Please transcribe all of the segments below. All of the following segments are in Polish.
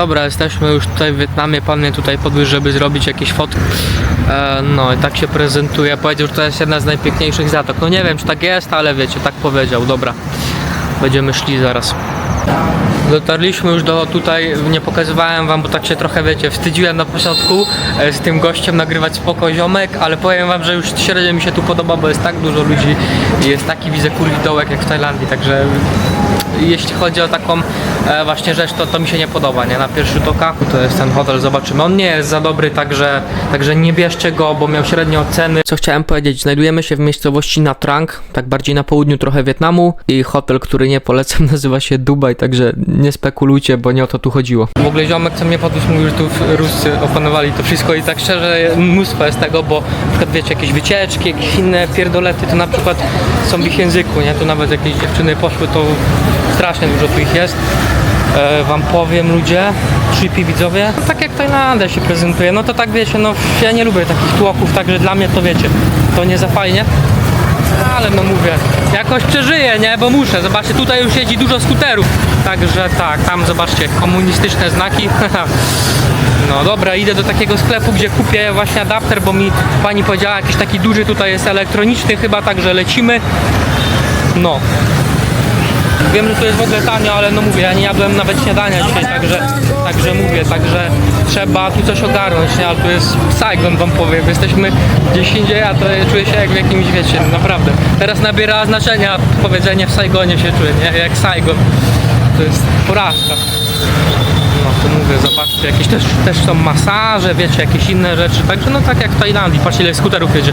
dobra, jesteśmy już tutaj w Wietnamie. Pan mnie tutaj podwiózł, żeby zrobić jakieś fotki. E, no i tak się prezentuje. Powiedział, że to jest jedna z najpiękniejszych zatok. No nie wiem, czy tak jest, ale wiecie, tak powiedział. Dobra, będziemy szli zaraz. Dotarliśmy już do tutaj, nie pokazywałem wam, bo tak się trochę wiecie, wstydziłem na początku e, z tym gościem nagrywać spoko ziomek, ale powiem wam, że już średnio mi się tu podoba, bo jest tak dużo ludzi i jest taki widzę kurwidołek jak w Tajlandii, także jeśli chodzi o taką e, właśnie rzecz, to, to mi się nie podoba, nie? Na pierwszy rzut oka to jest ten hotel, zobaczymy. On nie jest za dobry, także, także nie bierzcie go, bo miał średnie oceny. Co chciałem powiedzieć, znajdujemy się w miejscowości Nha Trang, tak bardziej na południu trochę Wietnamu i hotel, który nie polecam, nazywa się Dubaj, także nie spekulujcie, bo nie o to tu chodziło. W ogóle ziomek, co mnie podniósł, mówił, że tu Ruscy opanowali to wszystko i tak szczerze mnóstwo jest tego, bo na przykład wiecie, jakieś wycieczki, jakieś inne pierdolety, to na przykład są w ich języku, nie? Tu nawet jakieś dziewczyny poszły, to strasznie dużo tu ich jest. E, wam powiem ludzie, tripi widzowie, no, tak jak Tajlandia się prezentuje, no to tak wiecie, no ja nie lubię takich tłoków, także dla mnie to wiecie, to nie za fajnie. Ale no mówię, jakoś przeżyję, nie? Bo muszę. Zobaczcie, tutaj już jeździ dużo skuterów. Także tak, tam zobaczcie, komunistyczne znaki. No dobra, idę do takiego sklepu, gdzie kupię właśnie adapter, bo mi pani powiedziała, jakiś taki duży tutaj jest elektroniczny chyba, także lecimy. No. Wiem, że tu jest w ogóle tanio, ale no mówię, ja nie jadłem nawet śniadania dzisiaj, także, także mówię, także trzeba tu coś ogarnąć, nie? Ale tu jest Saigon, wam powiem, jesteśmy gdzieś indziej, a to czuję się jak w jakimś, wiecie, naprawdę. Teraz nabiera znaczenia powiedzenie w Saigonie się czuję, nie? Jak Saigon. To jest porażka. No to mówię, zobaczcie, jakieś też, też są masaże, wiecie, jakieś inne rzeczy, także no tak jak w Tajlandii, patrzcie ile skuterów jedzie.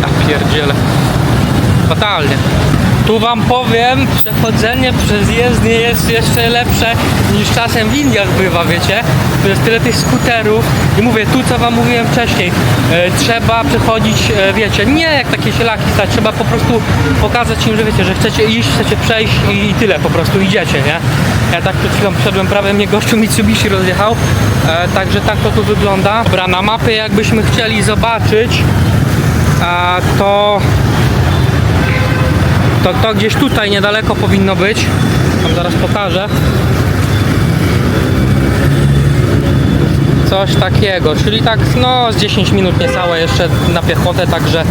Ja pierdzielę. Fatalnie. Tu wam powiem, przechodzenie przez jezdnię jest jeszcze lepsze niż czasem w Indiach bywa, wiecie? Tu jest tyle tych skuterów i mówię, tu co wam mówiłem wcześniej, e, trzeba przechodzić, e, wiecie, nie jak takie sielaki stać, trzeba po prostu pokazać im, że wiecie, że chcecie iść, chcecie przejść i, i tyle, po prostu idziecie, nie? Ja tak przed chwilą wszedłem, prawie mnie gościu Mitsubishi rozjechał, e, także tak to tu wygląda. Dobra, na mapie jakbyśmy chcieli zobaczyć, a, to to, to gdzieś tutaj niedaleko powinno być. Tam zaraz pokażę. Coś takiego, czyli tak no z 10 minut niecałe jeszcze na piechotę, także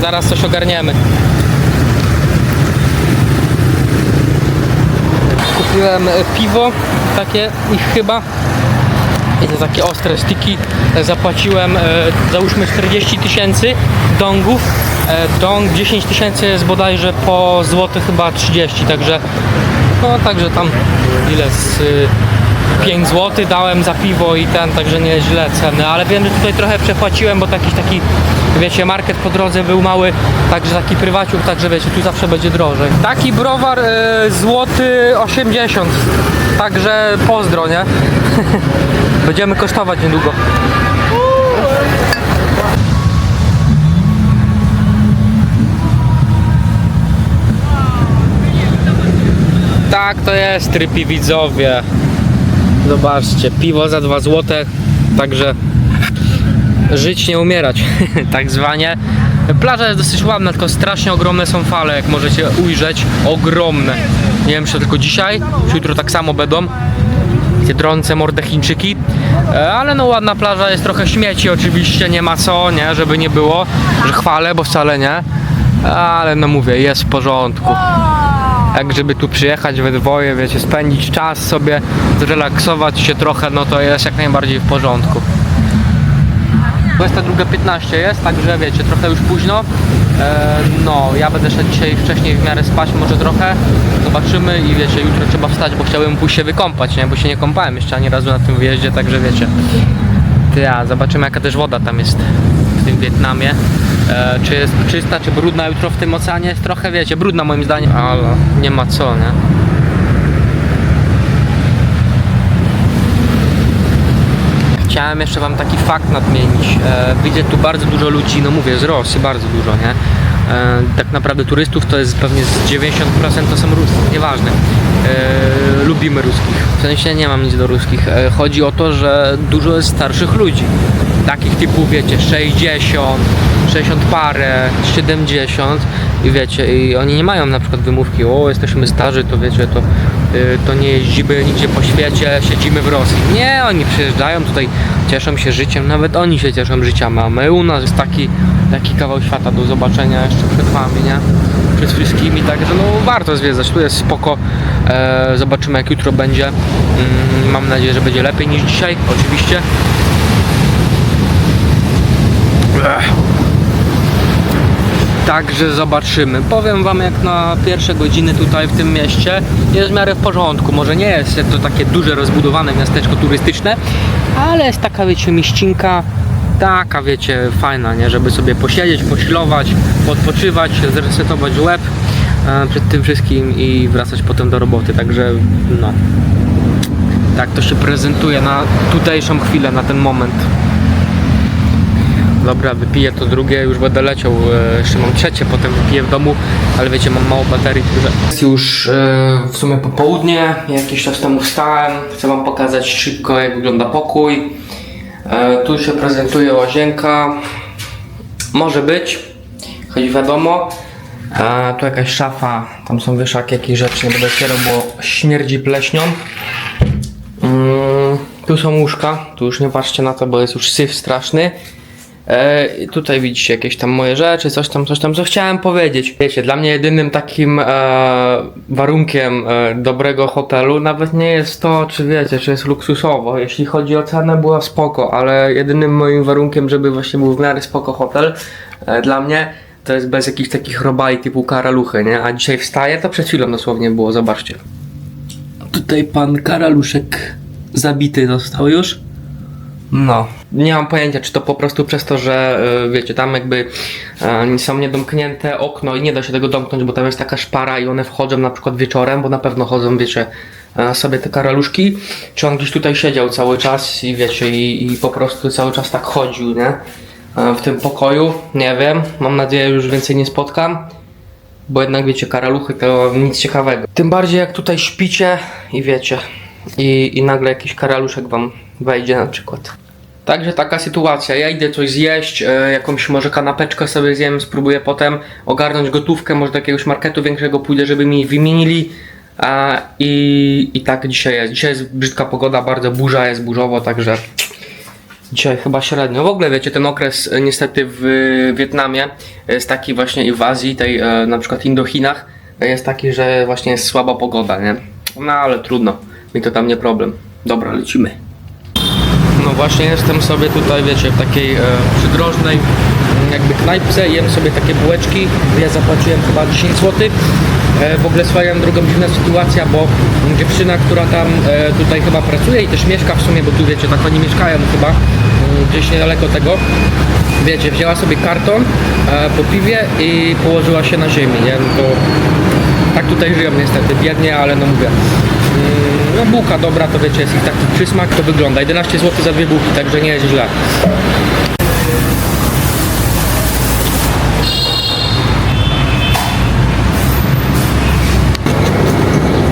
zaraz coś ogarniemy. Kupiłem piwo, takie ich chyba. To takie ostre stiki. E, Zapłaciłem e, załóżmy 40 tysięcy dongów. E, dong 10 tysięcy jest bodajże po złoty chyba 30, także no także tam ile z y, 5 zł dałem za piwo i ten, także nie źle ceny, ale wiem, że tutaj trochę przepłaciłem, bo taki taki wiecie, market po drodze był mały, także taki prywaciuk, także wiecie, tu zawsze będzie drożej. Taki browar y, złoty 80, także pozdro, nie? Będziemy kosztować niedługo. Tak to jest, trypi widzowie. Zobaczcie, piwo za 2 złote, także żyć nie umierać, tak zwanie. Plaża jest dosyć ładna, tylko strasznie ogromne są fale, jak możecie ujrzeć. Ogromne. Nie wiem, czy tylko dzisiaj, czy jutro tak samo będą. Te drące mordę Chińczyki. E, Ale no ładna plaża, jest trochę śmieci oczywiście, nie ma co, nie, żeby nie było, że chwalę, bo wcale nie. Ale no mówię, jest w porządku jak żeby tu przyjechać we dwoje, wiecie, spędzić czas sobie, zrelaksować się trochę, no to jest jak najbardziej w porządku. 22.15 jest, także wiecie, trochę już późno. E, no, ja będę szedł dzisiaj wcześniej w miarę spać, może trochę. Zobaczymy i wiecie, jutro trzeba wstać, bo chciałbym pójść się wykąpać, nie? Bo się nie kąpałem jeszcze ani razu na tym wyjeździe, także wiecie. Ja, zobaczymy jaka też woda tam jest w tym Wietnamie. E, czy jest czysta, czy brudna jutro w tym oceanie jest trochę, wiecie, brudna moim zdaniem, ale nie ma co, nie? Chciałem jeszcze wam taki fakt nadmienić. E, widzę tu bardzo dużo ludzi, no mówię, z Rosji bardzo dużo, nie? E, tak naprawdę turystów to jest pewnie z 90% to są Ruscy, nieważne. E, lubimy ruskich. W sensie nie mam nic do ruskich. Chodzi o to, że dużo jest starszych ludzi. Takich typu, wiecie, 60, 60 parę, 70 i wiecie, i oni nie mają na przykład wymówki, o jesteśmy starzy, to wiecie, to, y, to nie jeździmy nigdzie po świecie, siedzimy w Rosji. Nie, oni przyjeżdżają tutaj, cieszą się życiem, nawet oni się cieszą życiem, a my u nas jest taki, taki kawał świata do zobaczenia jeszcze przed wami, nie? Przed wszystkimi, także no warto zwiedzać, tu jest spoko, e, zobaczymy jak jutro będzie, mm, mam nadzieję, że będzie lepiej niż dzisiaj, oczywiście. Także zobaczymy. Powiem wam jak na pierwsze godziny tutaj w tym mieście jest w miarę w porządku. Może nie jest to takie duże, rozbudowane miasteczko turystyczne, ale jest taka wiecie mieścinka, taka wiecie fajna, nie? Żeby sobie posiedzieć, poślować, odpoczywać, zresetować łeb e, przed tym wszystkim i wracać potem do roboty. Także no. Tak to się prezentuje na tutejszą chwilę, na ten moment. Dobra, wypiję to drugie, już będę leciał. e, Jeszcze mam trzecie, potem wypiję w domu, ale wiecie, mam mało baterii, także. Jest już e, w sumie popołudnie, jakiś czas temu wstałem. Chcę Wam pokazać szybko, jak wygląda pokój. E, Tu się prezentuje łazienka. Może być, choć wiadomo. E, Tu jakaś szafa, tam są wieszaki, jakieś rzeczy, nie będę otwierał, bo śmierdzi pleśnią. Mm, tu są łóżka, tu już nie patrzcie na to, bo jest już syf straszny. E, tutaj widzicie jakieś tam moje rzeczy, coś tam, coś tam, co chciałem powiedzieć. Wiecie, dla mnie jedynym takim e, warunkiem e, dobrego hotelu nawet nie jest to, czy wiecie, czy jest luksusowo. Jeśli chodzi o cenę, była spoko, ale jedynym moim warunkiem, żeby właśnie był w miarę spoko hotel e, dla mnie, to jest bez jakichś takich robali typu karaluchy, nie? A dzisiaj wstaję, to przed chwilą dosłownie było, zobaczcie. Tutaj pan karaluszek zabity został już. No, nie mam pojęcia, czy to po prostu przez to, że y, wiecie, tam jakby y, są niedomknięte okno i nie da się tego domknąć, bo tam jest taka szpara i one wchodzą na przykład wieczorem, bo na pewno chodzą, wiecie, y, sobie te karaluszki, czy on gdzieś tutaj siedział cały czas i wiecie, i, i po prostu cały czas tak chodził, nie? W tym pokoju, nie wiem, mam nadzieję, już więcej nie spotkam. Bo jednak wiecie, karaluchy to nic ciekawego. Tym bardziej jak tutaj śpicie i wiecie, i, i nagle jakiś karaluszek wam wejdzie na przykład. Także taka sytuacja. Ja idę coś zjeść, e, jakąś może kanapeczkę sobie zjem, spróbuję potem ogarnąć gotówkę, może do jakiegoś marketu większego pójdę, żeby mi wymienili. A, i, I tak dzisiaj jest. Dzisiaj jest brzydka pogoda, bardzo burza, jest burzowo, także Dzisiaj chyba średnio. W ogóle wiecie, ten okres e, niestety w Wietnamie jest taki właśnie i w Azji, tej e, na przykład Indochinach, e, jest taki, że właśnie jest słaba pogoda, nie? No ale trudno, mi to tam nie problem. Dobra, lecimy. No właśnie jestem sobie tutaj, wiecie, w takiej e, przydrożnej mm, jakby knajpce, jem sobie takie bułeczki, ja zapłaciłem chyba 10 zł. E, w ogóle swoją drugą dziwna sytuacja, bo dziewczyna, która tam e, tutaj chyba pracuje i też mieszka w sumie, bo tu wiecie, tak oni mieszkają chyba mm, gdzieś niedaleko tego. Wiecie, wzięła sobie karton e, po piwie i położyła się na ziemi, nie? No to tak tutaj żyją niestety, biednie, ale no mówię. No bułka dobra, to wiecie, jest ich taki przysmak, to wygląda. 11 zł za dwie bułki, także nie jest źle.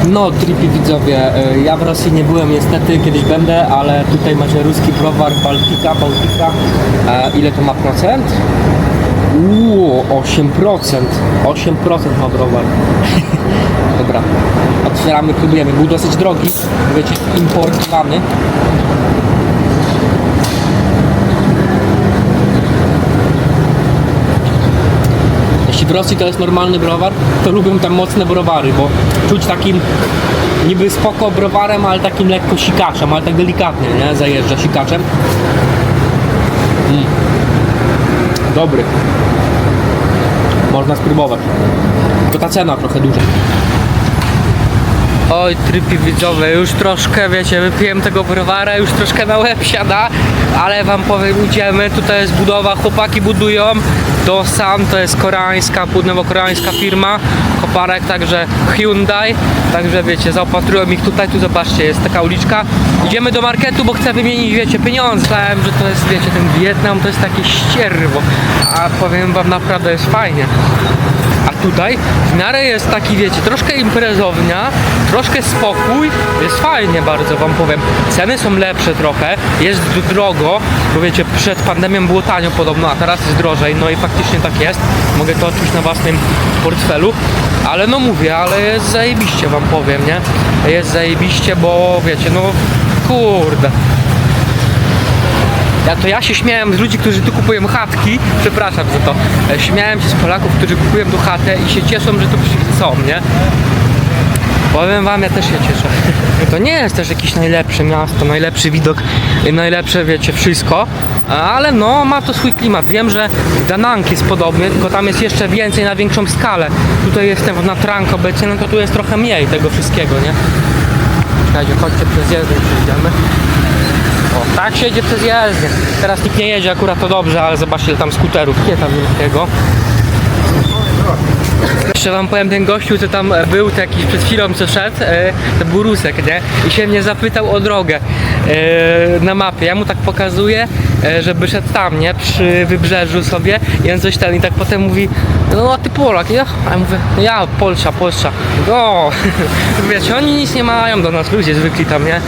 No, tripi widzowie, e, ja w Rosji nie byłem niestety, kiedyś będę, ale tutaj macie ruski browar Baltika, Bałtyka. E, ile to ma procent? Uuu, 8%. 8% ma browar. Dobra, otwieramy, próbujemy. Był dosyć drogi, wiecie, importowany. Jeśli w Rosji to jest normalny browar, to lubią tam mocne browary, bo czuć takim niby spoko browarem, ale takim lekko sikaczem, ale tak delikatnie, nie? Zajeżdża sikaczem. Mm. Dobry. Można spróbować. To ta cena trochę duża. Oj, trypi widzowe, już troszkę, wiecie, wypiłem tego browara, już troszkę na łeb siada, ale wam powiem, idziemy, tutaj jest budowa, chłopaki budują, Dosan, to jest koreańska, południowo-koreańska firma, koparek, także Hyundai, także wiecie, zaopatrują ich tutaj, tu zobaczcie, jest taka uliczka, idziemy do marketu, bo chcę wymienić, wiecie, pieniądze, myślałem, że to jest, wiecie, ten Wietnam to jest takie ścierwo, a powiem wam, naprawdę jest fajnie. A tutaj w miarę jest taki, wiecie, troszkę imprezownia, troszkę spokój, jest fajnie bardzo wam powiem. Ceny są lepsze trochę, jest drogo, bo wiecie, przed pandemią było tanio podobno, a teraz jest drożej, no i faktycznie tak jest. Mogę to odczuć na własnym portfelu, ale no mówię, ale jest zajebiście wam powiem, nie? Jest zajebiście, bo wiecie, no kurde. Ja to ja się śmiałem z ludzi, którzy tu kupują chatki, przepraszam za to. e, Śmiałem się z Polaków, którzy kupują tu chatę i się cieszą, że tu są, nie? Powiem wam, ja też się cieszę. To nie jest też jakieś najlepsze miasto, najlepszy widok, y, najlepsze wiecie, wszystko, ale no ma to swój klimat. Wiem, że Danang jest podobny, tylko tam jest jeszcze więcej na większą skalę. Tutaj jestem na Trank obecnie, no to tu jest trochę mniej tego wszystkiego, nie? Czekajcie, chodźcie przez jezdnię, przejdziemy. O, tak się jedzie przez jezdnię. Teraz nikt nie jedzie, akurat to dobrze, ale zobaczcie tam skuterów, nie tam wielkiego. Jeszcze wam powiem, ten gościu, co tam był, to jakiś przed chwilą co szedł, e, to był Rusek, nie? I się mnie zapytał o drogę e, na mapie. Ja mu tak pokazuję, e, żeby szedł tam, nie? Przy wybrzeżu sobie i on coś tam i tak potem mówi, no a ty Polak, ja? A ja mówię, no ja Polsza, Polsza. No, wiecie, oni nic nie mają do nas, ludzie zwykli tam, nie?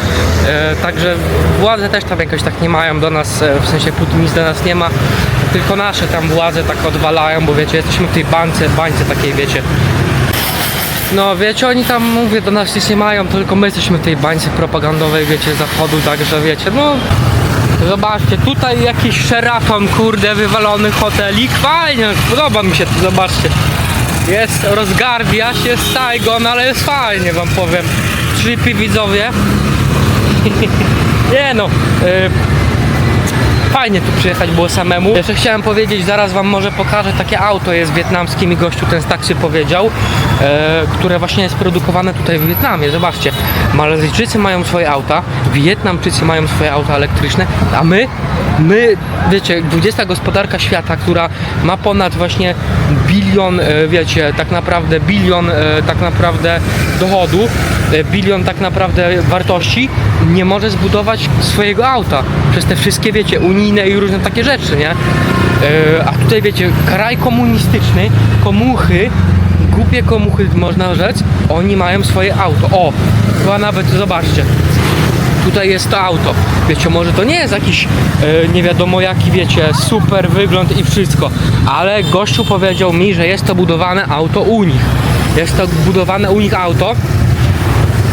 Także władze też tam jakoś tak nie mają do nas, w sensie Putin nic do nas nie ma, tylko nasze tam władze tak odwalają, bo wiecie, jesteśmy w tej bańce, bańce takiej, wiecie, no wiecie, oni tam, mówię, do nas nic nie mają, tylko my jesteśmy w tej bańce propagandowej, wiecie, zachodu, także wiecie, no... Zobaczcie, tutaj jakiś Sheraton, kurde, wywalony hotelik, fajnie, podoba mi się to, zobaczcie. Jest, rozgarbia się z Saigon, ale jest fajnie, wam powiem. Trippy widzowie. nie no, y, fajnie tu przyjechać było samemu. Jeszcze chciałem powiedzieć, zaraz wam może pokażę, takie auto jest wietnamskie, mi gościu ten z taksy powiedział, e, które właśnie jest produkowane tutaj w Wietnamie. Zobaczcie, Malezyjczycy mają swoje auta, Wietnamczycy mają swoje auta elektryczne, a my, my, wiecie, 20 gospodarka świata, która ma ponad właśnie bilion, e, wiecie, tak naprawdę bilion e, tak naprawdę dochodu, e, bilion tak naprawdę wartości, nie może zbudować swojego auta przez te wszystkie, wiecie, unijne i różne takie rzeczy, nie? E, a tutaj, wiecie, kraj komunistyczny, komuchy, głupie komuchy można rzec, oni mają swoje auto. O, chyba nawet, zobaczcie, tutaj jest to auto. Wiecie, może to nie jest jakiś e, nie wiadomo jaki, wiecie, super wygląd i wszystko, ale gościu powiedział mi, że jest to budowane auto u nich. Jest to budowane u nich auto.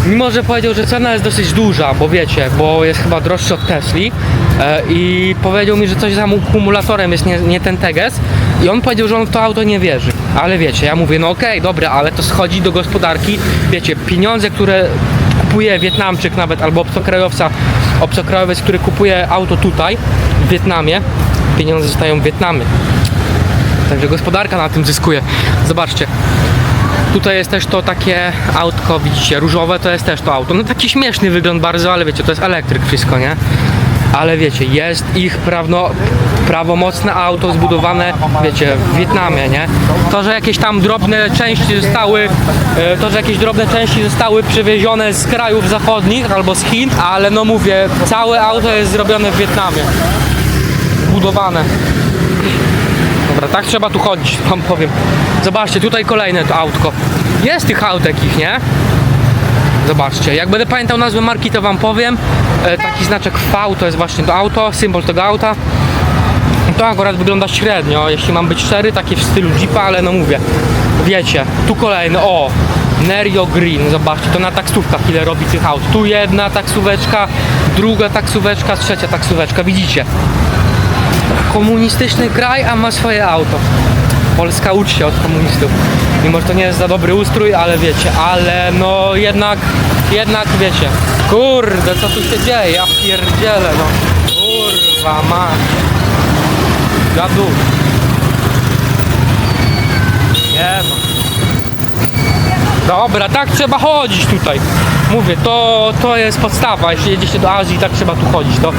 Mimo, że powiedział, że cena jest dosyć duża, bo wiecie, bo jest chyba droższy od Tesli e, i powiedział mi, że coś za akumulatorem jest nie, nie ten teges i on powiedział, że on w to auto nie wierzy. Ale wiecie, ja mówię, no okej, dobra, ale to schodzi do gospodarki, wiecie, pieniądze, które kupuje Wietnamczyk nawet, albo obcokrajowca, obcokrajowiec, który kupuje auto tutaj, w Wietnamie, pieniądze zostają w Wietnamie. Także gospodarka na tym zyskuje. Zobaczcie. Tutaj jest też to takie autko, widzicie, różowe to jest też to auto. No taki śmieszny wygląd bardzo, ale wiecie, to jest elektryk wszystko, nie? Ale wiecie, jest ich prawno, prawomocne auto zbudowane, wiecie, w Wietnamie, nie? To, że jakieś tam drobne części zostały, e, to, że jakieś drobne części zostały przywiezione z krajów zachodnich albo z Chin, ale no mówię, całe auto jest zrobione w Wietnamie. Budowane. Tak trzeba tu chodzić, wam powiem. Zobaczcie, tutaj kolejne to autko. Jest tych autek ich, nie? Zobaczcie, jak będę pamiętał nazwę marki, to wam powiem. E, taki znaczek V to jest właśnie to auto, symbol tego auta. To akurat wygląda średnio, jeśli mam być szczery, takie w stylu Jeepa, ale no mówię. Wiecie, tu kolejny, o, Nerio Green, zobaczcie, to na taksówkach ile robi tych aut. Tu jedna taksóweczka, druga taksóweczka, trzecia taksóweczka, widzicie? Komunistyczny kraj, a ma swoje auto. Polska uczy się od komunistów. Mimo, że to nie jest za dobry ustrój, ale wiecie, ale no jednak, jednak wiecie. Kurde, co tu się dzieje? Ja pierdzielę, no. Kurwa, ma. Gadu. Nie no. Dobra, tak trzeba chodzić tutaj. Mówię, to, to jest podstawa. Jeśli jedziecie do Azji, tak trzeba tu chodzić. To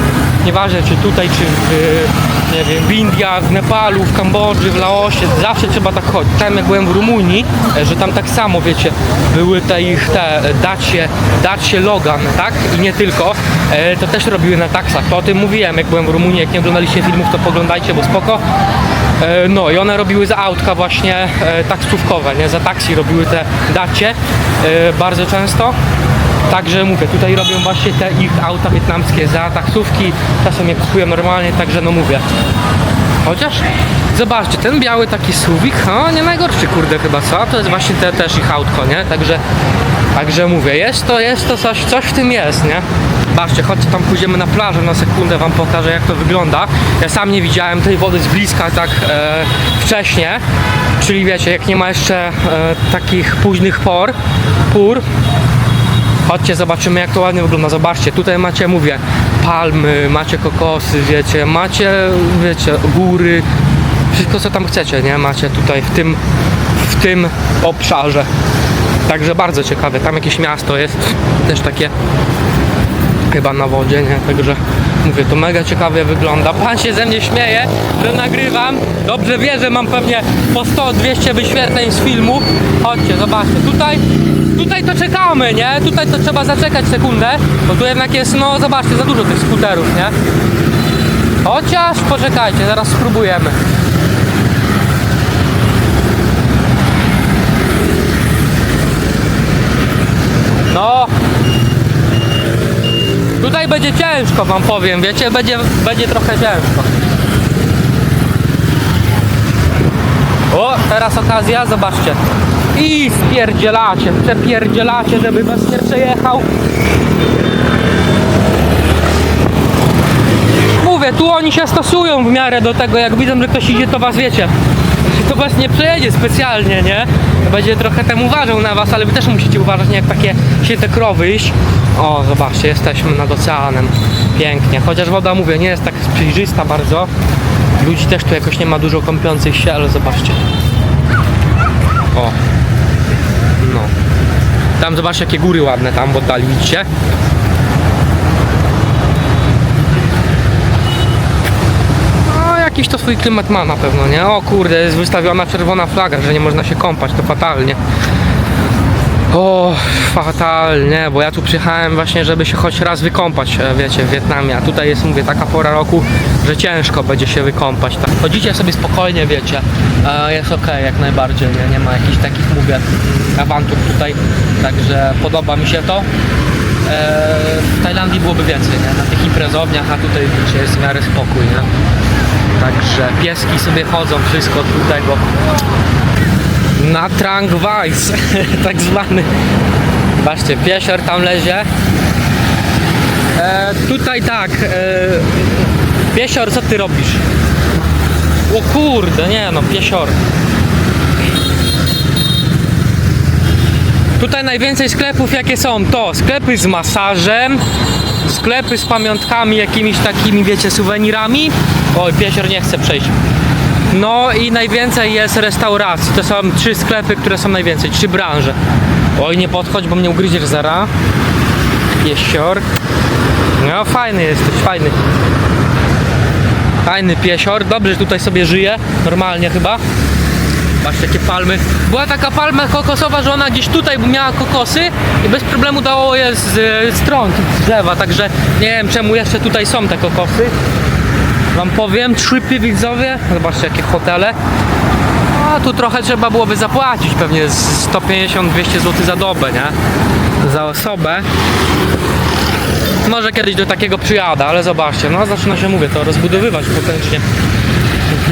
nieważne czy tutaj, czy w, nie wiem, w Indiach, w Nepalu, w Kambodży, w Laosie, zawsze trzeba tak chodzić. Tam jak byłem w Rumunii, e, że tam tak samo, wiecie, były te ich te dacie, dacie Logan, tak? I nie tylko, e, to też robiły na taksach. To o tym mówiłem, jak byłem w Rumunii, jak nie oglądaliście filmów, to poglądajcie, bo spoko. E, No i one robiły za autka właśnie taksówkowe, nie? Za taksi robiły te dacie bardzo często. Także mówię, tutaj robią właśnie te ich auta wietnamskie za taksówki, czasem je kupują normalnie, także no mówię. Chociaż zobaczcie, ten biały taki suwik, o nie najgorszy kurde chyba co? To jest właśnie te, też ich autko, nie? Także, także mówię, jest to, jest to coś, coś w tym jest, nie? Zobaczcie, chodźcie tam pójdziemy na plażę na sekundę, wam pokażę jak to wygląda. Ja sam nie widziałem tej wody z bliska tak e, wcześnie, czyli wiecie, jak nie ma jeszcze e, takich późnych por, pór, Chodźcie, zobaczymy jak to ładnie wygląda. Zobaczcie, tutaj macie, mówię, palmy, macie kokosy, wiecie, macie, wiecie, góry, wszystko co tam chcecie, nie? Macie tutaj w tym, w tym obszarze. Także bardzo ciekawe. Tam jakieś miasto jest, też takie chyba na wodzie, nie? Także mówię, to mega ciekawie wygląda. Pan się ze mnie śmieje, że nagrywam. Dobrze wie, że mam pewnie po 100-200 wyświetleń z filmu. Chodźcie, zobaczcie. Tutaj, tutaj to czekamy, nie? Tutaj to trzeba zaczekać sekundę, bo tu jednak jest, no zobaczcie, za dużo tych skuterów, nie? Chociaż poczekajcie, zaraz spróbujemy. No, Tutaj będzie ciężko wam powiem, wiecie, będzie, będzie trochę ciężko. O, teraz okazja, zobaczcie. I spierdzielacie, przepierdzielacie, żeby was nie przejechał. Mówię, tu oni się stosują w miarę do tego, jak widzą, że ktoś idzie, to was wiecie. To was nie przejedzie specjalnie, nie? Będzie trochę tam uważał na was, ale wy też musicie uważać, nie jak takie święte krowy iść. O, zobaczcie, jesteśmy nad oceanem. Pięknie. Chociaż woda, mówię, nie jest tak przejrzysta bardzo. Ludzi też tu jakoś nie ma dużo kąpiących się, ale zobaczcie. O. Tam zobaczcie, jakie góry ładne tam w oddali, widzicie? No, jakiś to swój klimat ma na pewno, nie? O kurde, jest wystawiona czerwona flaga, że nie można się kąpać, to fatalnie. O, fatalnie, bo ja tu przyjechałem właśnie, żeby się choć raz wykąpać, e, wiecie, w Wietnamie, a tutaj jest, mówię, taka pora roku, że ciężko będzie się wykąpać. Tak. Chodzicie sobie spokojnie, wiecie, e, jest ok, jak najbardziej, nie, nie ma jakichś takich, mówię, awantur tutaj, także podoba mi się to. E, w Tajlandii byłoby więcej, nie, na tych imprezowniach, a tutaj, jest w miarę spokój, nie. Także pieski sobie chodzą, wszystko tu tego na Trangwajs, tak zwany. Zobaczcie, piesior tam lezie. E, tutaj tak, e, piesior, co ty robisz? O kurde, nie no, piesior. Tutaj najwięcej sklepów jakie są to sklepy z masażem, sklepy z pamiątkami, jakimiś takimi, wiecie, suwenirami. Oj, piesior nie chce przejść. No i najwięcej jest restauracji. To są trzy sklepy, które są najwięcej, trzy branże. Oj, nie podchodź, bo mnie ugryziesz zara. Piesior. No fajny jesteś, fajny. Fajny piesior. Dobrze, tutaj sobie żyje. Normalnie chyba. Patrzcie, jakie palmy. Była taka palma kokosowa, że ona gdzieś tutaj miała kokosy i bez problemu dało je z, z stron z drzewa, także nie wiem czemu jeszcze tutaj są te kokosy. Wam powiem, tripy widzowie, zobaczcie jakie hotele. A tu trochę trzeba byłoby zapłacić, pewnie z 150-200 zł za dobę, nie? Za osobę. Może kiedyś do takiego przyjadę, ale zobaczcie, no zaczyna się, mówię, to rozbudowywać potężnie.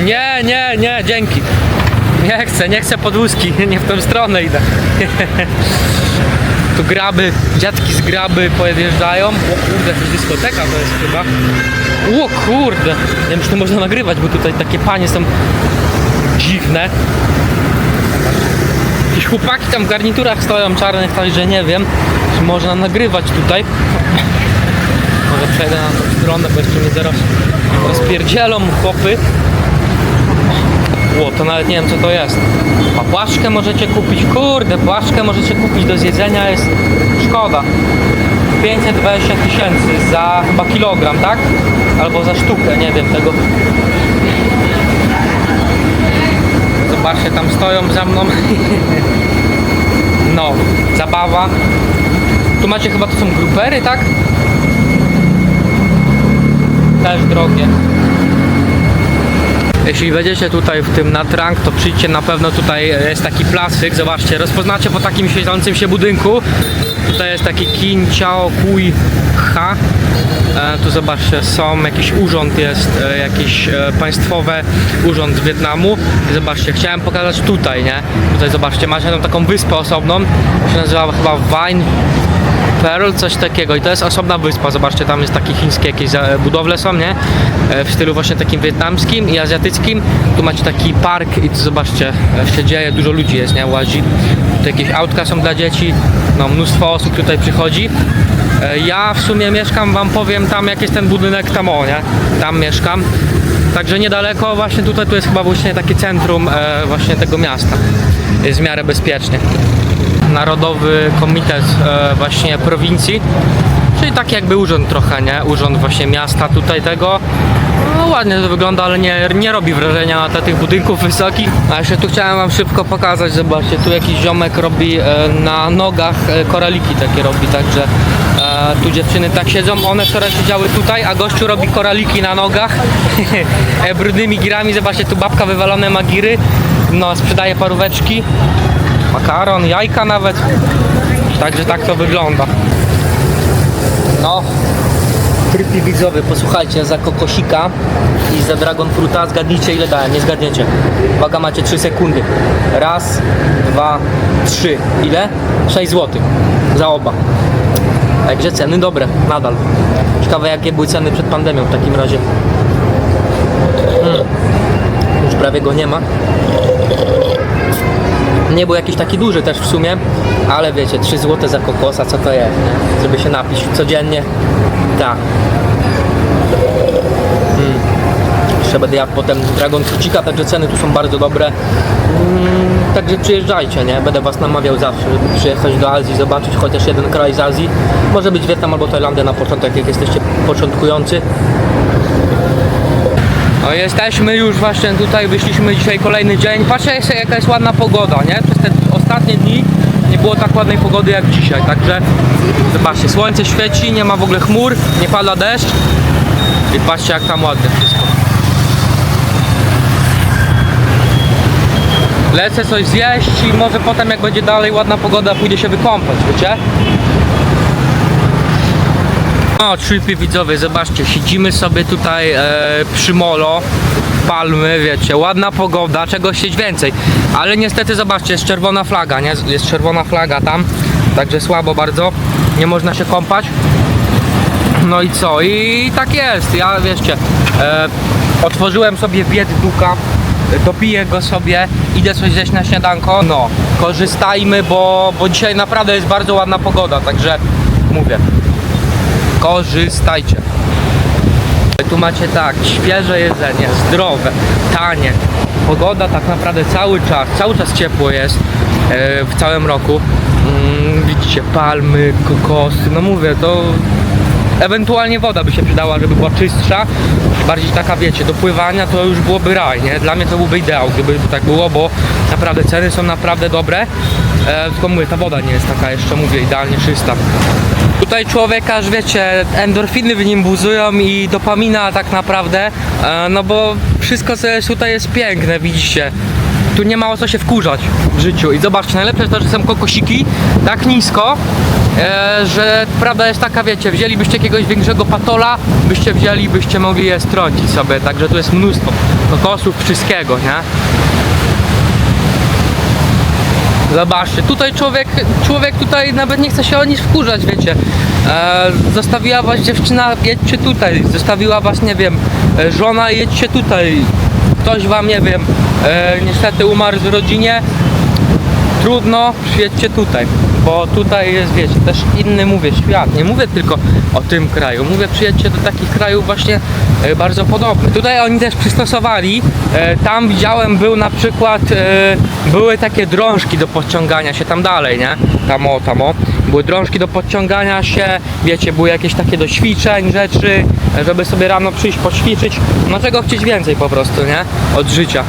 Nie, nie, nie, dzięki. Nie chcę, nie chcę podwózki, nie w tą stronę idę. Tu graby, dziadki z graby podjeżdżają. O kurde, jakaś dyskoteka to jest chyba. O kurde, nie wiem czy to można nagrywać, bo tutaj takie panie są dziwne. Jakieś chłopaki tam w garniturach stoją czarnych, także nie wiem, czy można nagrywać tutaj. Może przejdę na tą stronę, bo jeszcze mnie zaraz rozpierdzielą chłopy. Ło, to nawet nie wiem co to jest. A płaszczkę możecie kupić, kurde, płaszczkę możecie kupić do zjedzenia, jest szkoda. 520 tysięcy za chyba kilogram, tak? Albo za sztukę, nie wiem tego. Zobaczcie, tam stoją za mną. No, zabawa. Tu macie chyba, to są grupery, tak? Też drogie. Jeśli będziecie tutaj w tym Natrang, to przyjdźcie na pewno tutaj jest taki plastyk, zobaczcie, rozpoznacie po takim świecącym się budynku. Tutaj jest taki Kin Chao Kui Ha. E, tu zobaczcie, są jakiś urząd jest, e, jakiś e, państwowy urząd Wietnamu. Zobaczcie, chciałem pokazać tutaj, nie? Tutaj zobaczcie, macie taką wyspę osobną, się nazywa chyba Vine Pearl, coś takiego i to jest osobna wyspa, zobaczcie, tam jest takie chińskie jakieś budowle są, nie? E, W stylu właśnie takim wietnamskim i azjatyckim. Tu macie taki park i zobaczcie, e, się dzieje, dużo ludzi jest, nie? Łazi. Tu jakieś autka są dla dzieci, no mnóstwo osób tutaj przychodzi. E, Ja w sumie mieszkam, wam powiem, tam jak jest ten budynek tam o, nie? Tam mieszkam. Także niedaleko właśnie tutaj, tu jest chyba właśnie takie centrum właśnie tego miasta. Jest w miarę bezpiecznie. Narodowy Komitet e, właśnie prowincji, czyli tak jakby urząd trochę, nie? Urząd właśnie miasta tutaj tego. No ładnie to wygląda, ale nie, nie robi wrażenia na tych budynków wysokich. A jeszcze tu chciałem wam szybko pokazać, zobaczcie, tu jakiś ziomek robi e, na nogach e, koraliki takie robi, także tu dziewczyny tak siedzą, one wczoraj siedziały tutaj, a gościu robi koraliki na nogach brudnymi girami, zobaczcie, tu babka wywalone magiry, no sprzedaje paróweczki, makaron, jajka nawet. Także tak to wygląda. No, trypy widzowy, posłuchajcie, za kokosika i za dragon fruta zgadnijcie ile dałem, nie zgadniecie. Uwaga, macie 3 sekundy. Raz, dwa, trzy. Ile? 6 zł za oba. Także ceny dobre, nadal. Ciekawe jakie były ceny przed pandemią w takim razie. Mm. Już prawie go nie ma. Nie był jakiś taki duży też w sumie, ale wiecie, 3 zł za kokosa, co to jest, nie? Żeby się napić codziennie. Tak. Mm. Jeszcze będę potem Dragon Frucika, także ceny tu są bardzo dobre. Mm, także przyjeżdżajcie, nie? Będę was namawiał zawsze, żeby przyjechać do Azji, zobaczyć chociaż jeden kraj z Azji. Może być Wietnam albo Tajlandia na początek, jak jesteście początkujący. No jesteśmy już właśnie tutaj, wyszliśmy dzisiaj kolejny dzień. Patrzcie jeszcze jaka jest ładna pogoda, nie? Przez te ostatnie dni nie było tak ładnej pogody jak dzisiaj, także zobaczcie, słońce świeci, nie ma w ogóle chmur, nie pada deszcz i patrzcie jak tam ładnie wszystko. Lecę coś zjeść i może potem jak będzie dalej ładna pogoda pójdę się wykąpać, wiecie? No, tripy widzowie, zobaczcie, siedzimy sobie tutaj e, przy molo, palmy, wiecie, ładna pogoda, czego chcieć więcej. Ale niestety, zobaczcie, jest czerwona flaga, nie? Jest czerwona flaga tam, także słabo bardzo, nie można się kąpać. No i co? I tak jest, ja wiecie, e, otworzyłem sobie biedduka, dopiję go sobie, idę coś zjeść na śniadanko. No, korzystajmy, bo, bo dzisiaj naprawdę jest bardzo ładna pogoda, także mówię, korzystajcie. Tu macie tak, świeże jedzenie, zdrowe, tanie. Pogoda tak naprawdę cały czas, cały czas ciepło jest e, w całym roku. Mm, widzicie, palmy, kokosy, no mówię, to ewentualnie woda by się przydała, żeby była czystsza. Bardziej taka, wiecie, do pływania to już byłoby raj, nie? Dla mnie to byłby ideał, gdyby tak było, bo naprawdę ceny są naprawdę dobre. E, tylko mówię, ta woda nie jest taka jeszcze, mówię, idealnie czysta. Tutaj człowieka, aż wiecie, endorfiny w nim buzują i dopamina tak naprawdę, e, no bo wszystko co jest tutaj jest piękne, widzicie. Tu nie ma o co się wkurzać w życiu i zobaczcie, najlepsze to, że są kokosiki tak nisko, e, że prawda jest taka, wiecie, wzięlibyście jakiegoś większego patola, byście wzięli, byście mogli je strącić sobie, także tu jest mnóstwo kokosów, wszystkiego, nie? Zobaczcie, tutaj człowiek, człowiek tutaj nawet nie chce się o nic wkurzać, wiecie. E, zostawiła was dziewczyna, jedźcie tutaj. Zostawiła was, nie wiem, e, żona, jedźcie tutaj. Ktoś wam, nie wiem, e, niestety umarł w rodzinie. Trudno, przyjedźcie tutaj, bo tutaj jest, wiecie, też inny, mówię, świat. Nie mówię tylko o tym kraju, mówię, przyjedźcie do takich krajów właśnie e, bardzo podobnych. Tutaj oni też przystosowali, e, tam widziałem, był na przykład, e, były takie drążki do podciągania się tam dalej, nie? Tam o, tam o. Były drążki do podciągania się, wiecie, były jakieś takie do ćwiczeń rzeczy, e, żeby sobie rano przyjść, poćwiczyć. No czego chcieć więcej po prostu, nie? Od życia.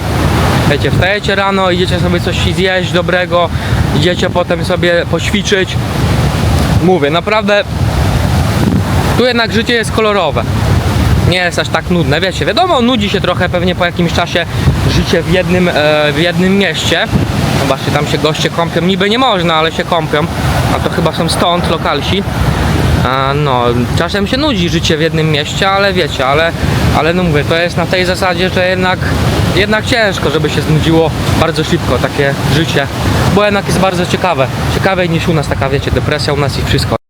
Wiecie, wstajecie rano, idziecie sobie coś zjeść dobrego, idziecie potem sobie poćwiczyć. Mówię, naprawdę tu jednak życie jest kolorowe. nie jest aż tak nudne, wiecie, wiadomo, nudzi się trochę pewnie po jakimś czasie życie w jednym, e, w jednym mieście. Zobaczcie, tam się goście kąpią, niby nie można, ale się kąpią, a to chyba są stąd lokalsi. A, no, czasem się nudzi życie w jednym mieście, ale wiecie, ale, ale no mówię, to jest na tej zasadzie, że jednak, jednak ciężko, żeby się znudziło bardzo szybko takie życie, bo jednak jest bardzo ciekawe, ciekawe niż u nas taka, wiecie, depresja u nas i wszystko.